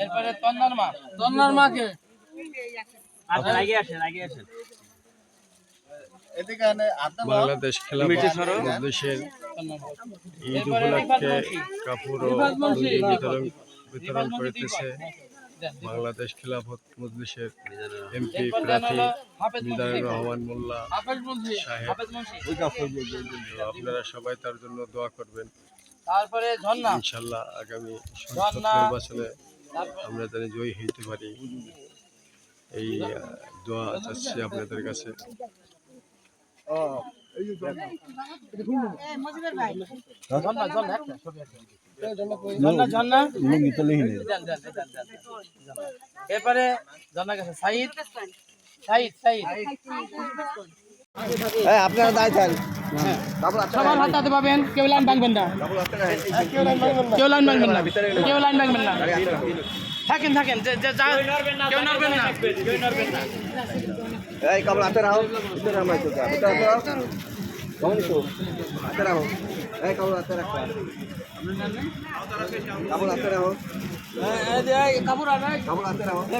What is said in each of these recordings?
এরপরে তন্নার মা। তন্নার মাকে। আচ্ছা বাংলাদেশ খেলাফত মজলিসের ঈদ উপলক্ষে কাপড় বিতরণ বিতরণ করিতেছে বাংলাদেশ খেলাফত মজলিসের এমপি প্রার্থী মিজানুর রহমান মোল্লা সাহেব। আপনারা সবাই তার জন্য দোয়া করবেন। তারপরে ঝর্ণা। ইনশাল্লাহ আগামী নির্বাচনে আমরা যেন জয়ী হইতে পারি। এই দোয়া চাচ্ছি আপনাদের কাছে। এরপরে ঝর্ণা গেছে সাইদ। সাইদ সাইদ। আপনারা দায় থান সবার হাত হাতে পাবেন। কেউ লাইন ভাঙবেন না। কেউ লাইন ভাঙবেন না। কেউ লাইন ভাঙবেন না। থাকেন থাকেন। যে যে যা কেউ নড়বেন না। এই কাপড় হাতে রাখো হাতে রাখো তো হাতে রাখো কেমন তো হাতে রাখো। এই কাপড় হাতে রাখো কাপড় হাতে রাখো কাপড় আনাই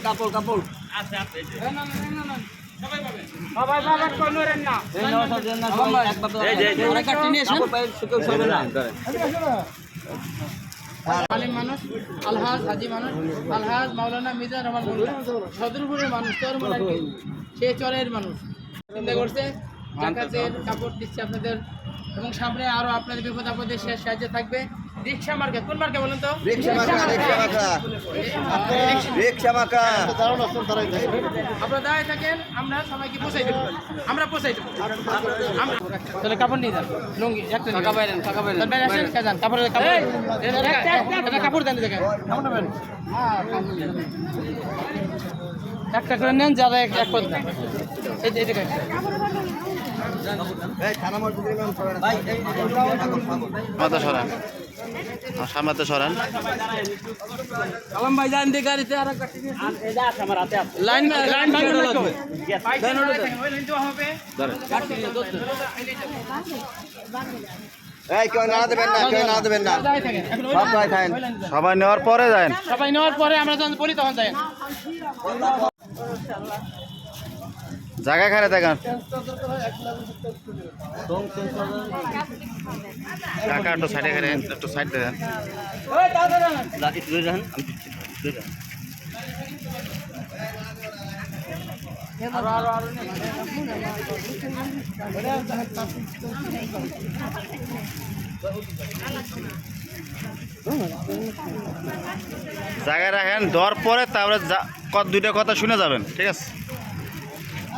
কাপড় এই না আলিম মানুষ আলহাজ হাজি মানুষ আলহাজ মাওলানা মিজান রহমান মোল্লা সদরপুরের মানুষ সে চরের মানুষ। চিন্তা করছে কাপড় দিচ্ছে আপনাদের। এবং সামনে আরও আপনাদের বিপদ আপদে সে সাহায্য থাকবে। রিক্সা মার্কা কোন মার্কা বলুন তো রিক্সা মাকা রিক্সা মাকা রিক্সা মাকা আপনারা দাঁড়িয়ে থাকেন আমরা সবাইকে পৌঁছাই দেবো আমরা পৌঁছাই দেবো তাহলে কাপড় নিয়ে যান লুঙ্গি একটা কাকা বাইরেন কাকা বাইরেন বাইরে আসেন কে যান কাপড় একটা কাপড় দেন দেখেন কাপড় নেবেন একটা করে নেন যারা এক এক করে এই যে এদিকে এই খানা সামনে সরান। ভাই যান দিয়ে গাড়িতে আর লাইন লাইন। সবাই নেওয়ার পরে যান সবাই নেওয়ার পরে আমরা যখন বলি তখন যাই জায়গা খারে দেখেন। কাকা একটু সাইডে খারে একটু সাইড দেন। জায়গায় রাখেন দেওয়ার পরে তারপরে যা- ক- দুইটা কথা শুনে যাবেন ঠিক আছে দশটা লুঙ্গি নিয়ে এসেন দেন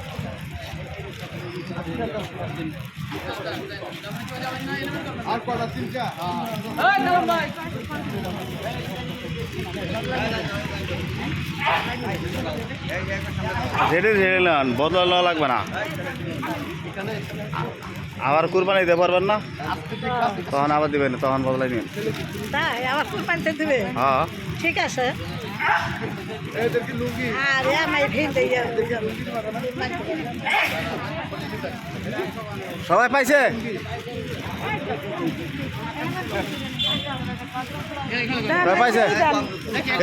আর কটা তিনটা রেডি রেডি নেন বদলা নেওয়া লাগবে না। আবার কুরবানি দিতে পারবেন না? তখন আবার দিবেন তখন বদলাই নেবেন তাই আবার কুরবানিতে দিবে হ্যাঁ। ঠিক আছে। আর আমার পাইছে সবাই পাইছে?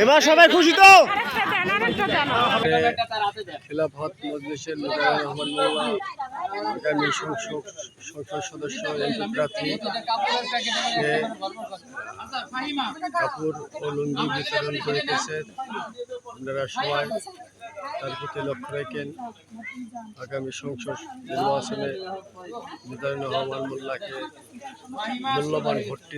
এবার সবাই খুশি তো? সংসদ সদস্য লুঙ্গি বিতরণ করিতেছে আপনারা সবাই। তার প্রতি লক্ষ্য রাখেন, আগামী সংসদ নির্বাচনে মিজানুর রহমান মূল্যবান ভোটটি